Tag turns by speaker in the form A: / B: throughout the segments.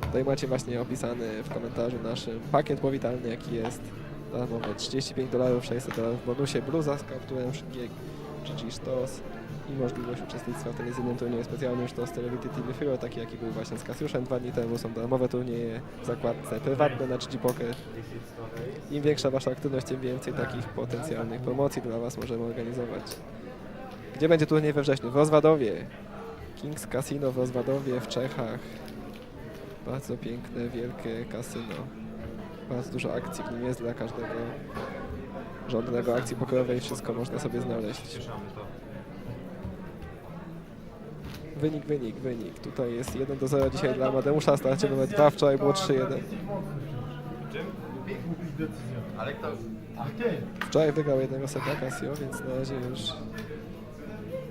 A: Tutaj macie właśnie opisany w komentarzu naszym pakiet powitalny, jaki jest. Darmowe 35 dolarów, 600 dolarów w bonusie, bluza z kapturem szybkiego, GG Sztos i możliwość uczestnictwa w telewizyjnym turnieju specjalnym Sztos Celebrity TV Hero, taki jaki był właśnie z Kasiuszem dwa dni temu. Są darmowe turnieje w zakładce prywatne na GG Poker. Im większa Wasza aktywność, tym więcej takich potencjalnych promocji dla Was możemy organizować. Gdzie będzie turniej we wrześniu? W Rozwadowie. Kings Casino w Rozwadowie w Czechach. Bardzo piękne, wielkie kasyno. Bardzo dużo akcji w nim jest dla każdego żądnego akcji pokojowej. Wszystko można sobie znaleźć. Wynik, wynik, wynik. Tutaj jest 1 do 0 dzisiaj dla Amadeusza. Starcie numer 2, wczoraj było 3-1.
B: Czym?
C: Kupić decyzję.
B: Ale kto?
C: A ty?
A: Wczoraj wygrał jednego seta Casio, więc na razie już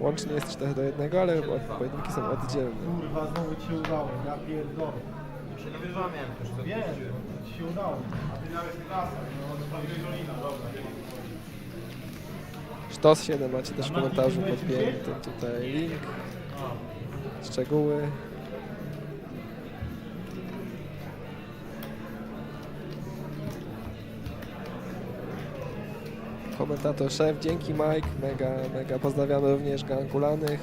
A: łącznie jest 4 do 1, ale pojedynki są oddzielne.
C: Kurwa, znowu ci się udało. Ja pierdolę.
B: Się nie wyzwałem już to.
C: Wiem, ci się udało. A ty. No, to dobra.
A: Sztos 7 macie też w komentarzu podpięty tutaj link, szczegóły. Komentator szef, dzięki Mike, mega, mega pozdrawiamy również gang ulanych.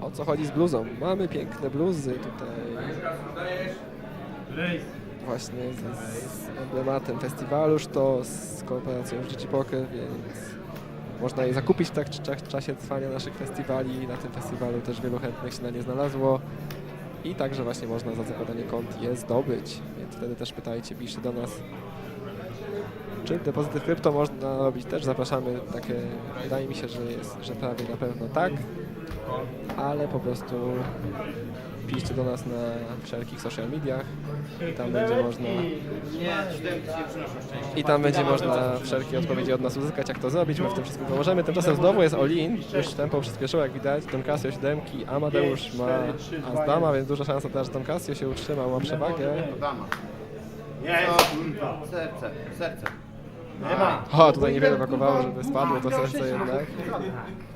A: O co chodzi z bluzą? Mamy piękne bluzy tutaj właśnie z, z emblematem festiwalu, to z kooperacją z GG Poker, więc można je zakupić w tak cza- czasie trwania naszych festiwali. Na tym festiwalu też wielu chętnych się na nie znalazło. I także właśnie można za zakładanie kont je zdobyć, więc wtedy też pytajcie, piszcie do nas. Czy depozyty w krypto można robić też? Zapraszamy. Takie, wydaje mi się, że jest, że prawie na pewno tak, ale po prostu piszcie do nas na wszelkich social mediach i tam będzie można i tam będzie można wszelkie odpowiedzi od nas uzyskać, jak to zrobić, my w tym wszystkim pomożemy. Tymczasem znowu jest Olin, już tempo przyspieszyło, jak widać, Don Casio 7, Amadeusz ma Azdama, więc duża szansa że Don Casio się utrzymał, ma przewagę.
B: Serce, serce.
C: Nie ma.
A: O, tutaj niewiele brakowało, żeby spadło to serce jednak.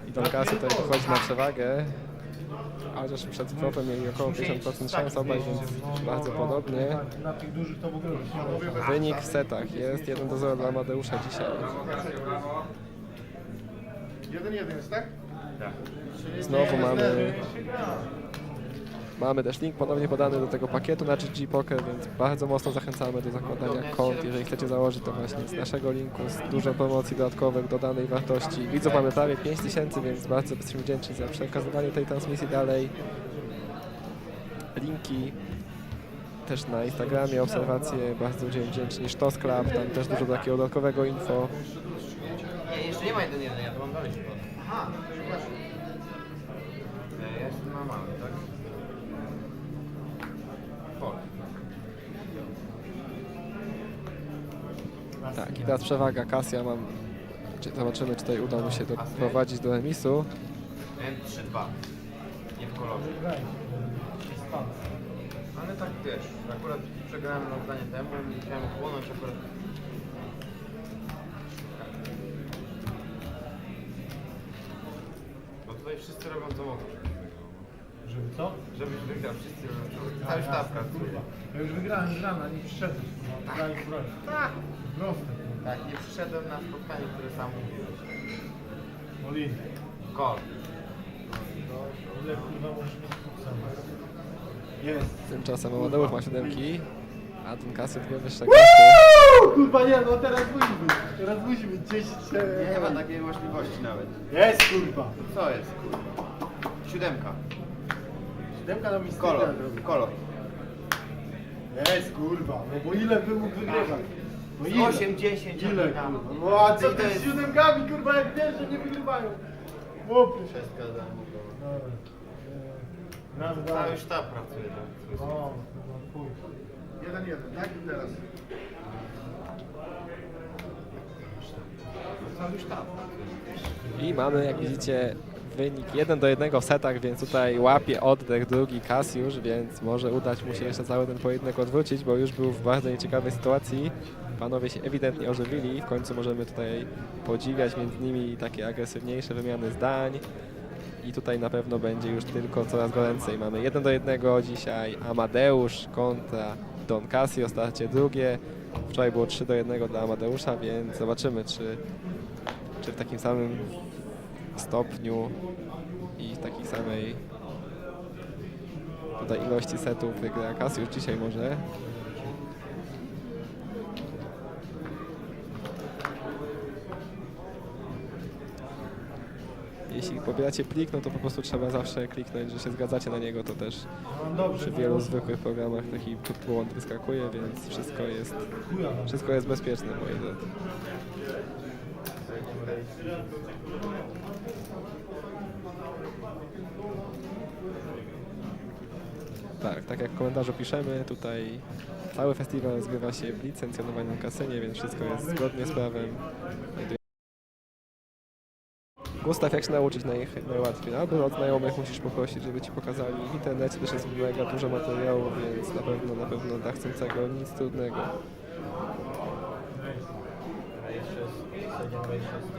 A: I Don Casio tutaj wychodzi na przewagę. Chociaż przed flopem mieli około 50% szans obaj, więc bardzo podobnie. Wynik w setach jest 1 do 0 dla Amadeusza dzisiaj.
C: Jeden, jeden jest, tak?
A: Znowu mamy Mamy też link ponownie podany do tego pakietu na GG Poker, więc bardzo mocno zachęcamy do zakładania kont. Jeżeli chcecie założyć to właśnie z naszego linku, z dużo promocji dodatkowych, dodanej wartości. Widzów mamy prawie 5000, więc bardzo jesteśmy wdzięczni za przekazywanie tej transmisji dalej. Linki też na Instagramie, obserwacje, bardzo wdzięczni Sztos Club, tam też dużo takiego dodatkowego info.
B: Nie, jeszcze nie ma jeden jeden, ja to mam dalej. Aha, przepraszam. Ja jestem na mały, tak?
A: Tak, i teraz przewaga Kasia mam. Czy, zobaczymy, czy tutaj uda mu się doprowadzić do remisu.
B: Miałem 3-2. Nie w kolorze. Ale tak wiesz, akurat przegrałem na zdanie temu i chciałem chłonąć akurat. Bo tutaj wszyscy robią co mogą, żeby
C: co?
B: Żebyś wygrał, wszyscy. Cały sztab pracuje.
C: Ja już wygrałem z rana, nie kurwa. Daj broń.
B: Tak.
C: Proste.
B: Tak, nie przyszedłem na spotkanie, które sam mówiłeś.
C: Molin.
B: Kol.
C: Ile kurwa możesz mieć? Jest.
A: Tymczasem Amadeusz ma siódemki, a ten Casio dwie wyższe
C: Uuu, kurwa nie, no teraz musi być. Teraz musi być 10 e,
B: Nie ma takiej możliwości nawet.
C: Jest kurwa.
B: Co jest, kurwa? Siódemka.
C: Siódemka na mistrza.
B: Kolor. Kolor.
C: Jest kurwa. No bo ile by mógł wygrywać? No ile?
B: 8, 10,
C: Ile kurwa? No a co
B: to
C: ty z
B: jest-
C: siódemkami kurwa jak wiesz, że nie wygrywają? Chłopie.
B: Wszystko za
C: Dobra. Raz, dwa.
B: Cały sztab pracuje, tak?
C: O, kurwa, chuj. Jeden, jeden, tak? I teraz.
B: Cały sztab pracuje.
A: I mamy, jak widzicie, wynik 1 do 1 w setach, więc tutaj łapie oddech drugi Kasiusz, więc może udać mu się jeszcze cały ten pojedynek odwrócić, bo już był w bardzo nieciekawej sytuacji. Panowie się ewidentnie ożywili, w końcu możemy tutaj podziwiać między nimi takie agresywniejsze wymiany zdań. I tutaj na pewno będzie już tylko coraz goręcej. Mamy 1 do 1 dzisiaj Amadeusz kontra Don Casio, starcie drugie. Wczoraj było 3 do 1 dla Amadeusza, więc zobaczymy, czy, czy w takim samym stopniu i takiej samej tutaj ilości setów wygra Cassius dzisiaj może. Jeśli pobieracie plik, no to po prostu trzeba zawsze kliknąć, że się zgadzacie na niego, to też przy wielu zwykłych programach taki błąd wyskakuje, więc wszystko jest, wszystko jest bezpieczne, moi drodzy. Tak, tak jak w komentarzu piszemy, tutaj cały festiwal zbywa się w licencjonowanym kasynie, więc wszystko jest zgodnie z prawem. Gustaw, jak się nauczyć naj, najłatwiej? Albo od znajomych musisz poprosić, żeby ci pokazali. W internecie też jest mega dużo materiału, więc na pewno, na pewno dla chcącego nic trudnego.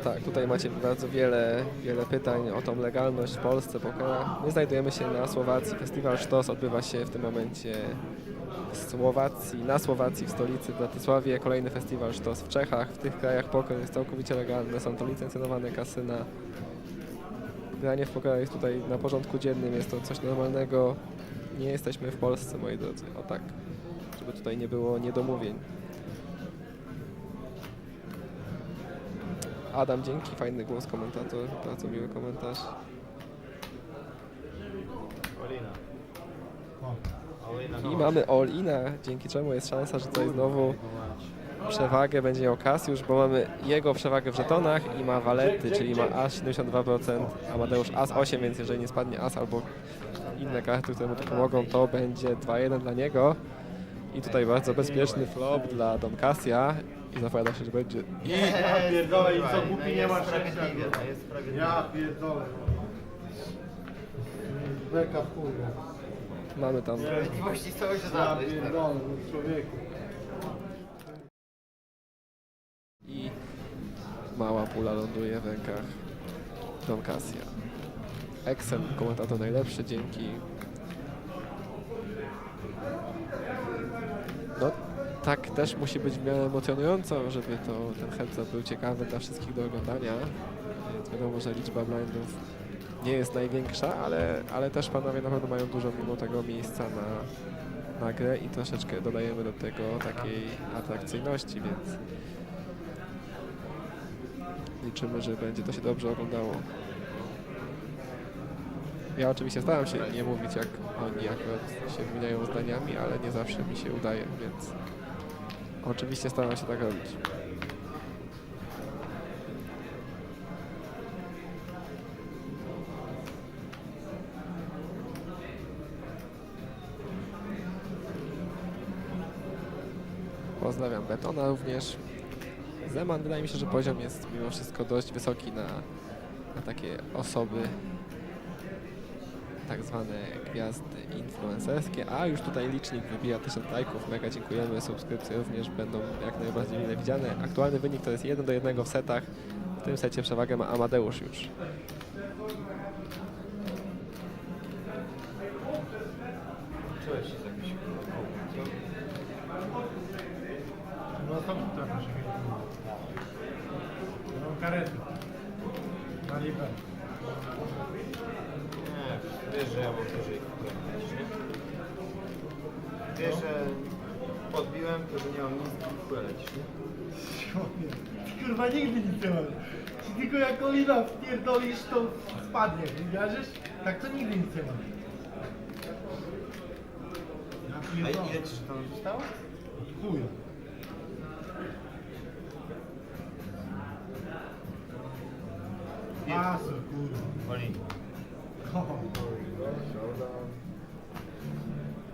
A: Tak, tutaj macie bardzo wiele, wiele pytań o tą legalność w Polsce pokera. My znajdujemy się na Słowacji. Festiwal Sztos odbywa się w tym momencie w Słowacji, na Słowacji, w stolicy Bratysławie. Kolejny festiwal Sztos w Czechach. W tych krajach poker jest całkowicie legalny, są to licencjonowane kasyna. Granie w pokera jest tutaj na porządku dziennym, jest to coś normalnego. Nie jesteśmy w Polsce, moi drodzy, o tak, żeby tutaj nie było niedomówień. Adam, dzięki, fajny głos, komentator, bardzo miły komentarz.
B: Olina. Olina.
A: I mamy All-Ina, dzięki czemu jest szansa, że tutaj znowu przewagę będzie miał Cassiusz, bo mamy jego przewagę w żetonach i ma walety, czyli ma As 72%, Amadeusz As 8, więc jeżeli nie spadnie As albo inne karty, które mu tu pomogą, to będzie 2-1 dla niego. I tutaj bardzo bezpieczny flop dla Don Cassia zapowiada się, że będzie
C: Ja pierdolę i co głupi nie masz
B: Sprawiedliwie, no jest sprawiedliwie.
C: Ja pierdolę. Beka w kurwa.
A: Mamy tam
B: Sprawiedliwości tego się
C: Ja pierdolę, no człowieku.
A: i mała pula ląduje w rękach Don Cassia. Excel, komentator najlepszy, dzięki. No, tak też musi być w miarę emocjonująco, żeby to ten heads był ciekawy dla wszystkich do oglądania. Wiadomo, że liczba blindów nie jest największa, ale, ale też panowie na pewno mają dużo mimo tego miejsca na, na grę i troszeczkę dodajemy do tego takiej atrakcyjności, więc liczymy, że będzie to się dobrze oglądało. Ja oczywiście staram się nie mówić jak oni akurat się wymieniają zdaniami, ale nie zawsze mi się udaje, więc oczywiście staram się tak robić. Pozdrawiam Betona również. Zeman wydaje mi się, że poziom jest mimo wszystko dość wysoki na, na takie osoby tak zwane gwiazdy influencerskie, a już tutaj licznik wybija 1000 lajków, mega dziękujemy, subskrypcje również będą jak najbardziej mile widziane. Aktualny wynik to jest 1 do 1 w setach, w tym secie przewagę ma Amadeusz już.
C: No to karetę. Na libę.
B: Wiesz, że ja mam kręcić, nie? Wiesz, że podbiłem, to że nie mam nic chuja lecisz, nie?
C: Ty kurwa nigdy nic nie masz. Ci tylko jak olina wpierdolisz, to spadnie. Wierzysz? Tak to nigdy nic nie masz. Ja
B: A
C: pierdolę.
B: ile ci że tam zostało?
C: Chuj. Pasy, kurwa.
B: Olin.
C: Ho.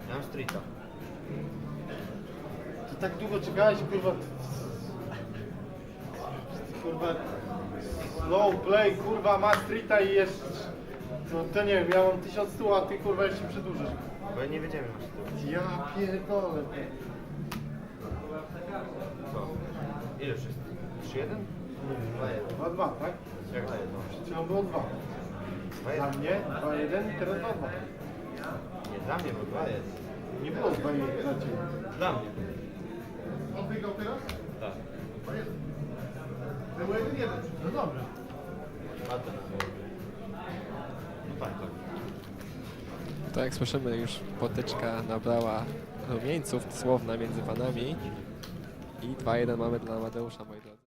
B: Ja mam streeta.
C: To tak długo czekałeś, kurwa. Kurwa. Slow play, kurwa, ma streeta i jest. No to nie wiem, ja mam 1100, a ty kurwa jeszcze przedłużysz.
B: Bo ja nie wiedziałem masz streeta.
C: Ja pierdolę.
B: Co? Ile wszyscy? 3-1? 2-1.
C: 2-2, tak?
B: Jak 2-1?
C: Chciałem było 2. Dla
B: 2-1.
C: mnie 2-1 i teraz 2-2.
B: Nie, dla mnie, bo 2 jest.
C: Nie było 2-1 dla Ciebie.
B: Dla mnie.
C: On wygrał teraz?
B: Tak.
C: 2-1. Było 1-1. No dobra.
B: A ten. No tak, tak.
A: To jak słyszymy, już potyczka nabrała rumieńców słowna między panami. I 2-1 mamy dla Amadeusa, moi drodzy.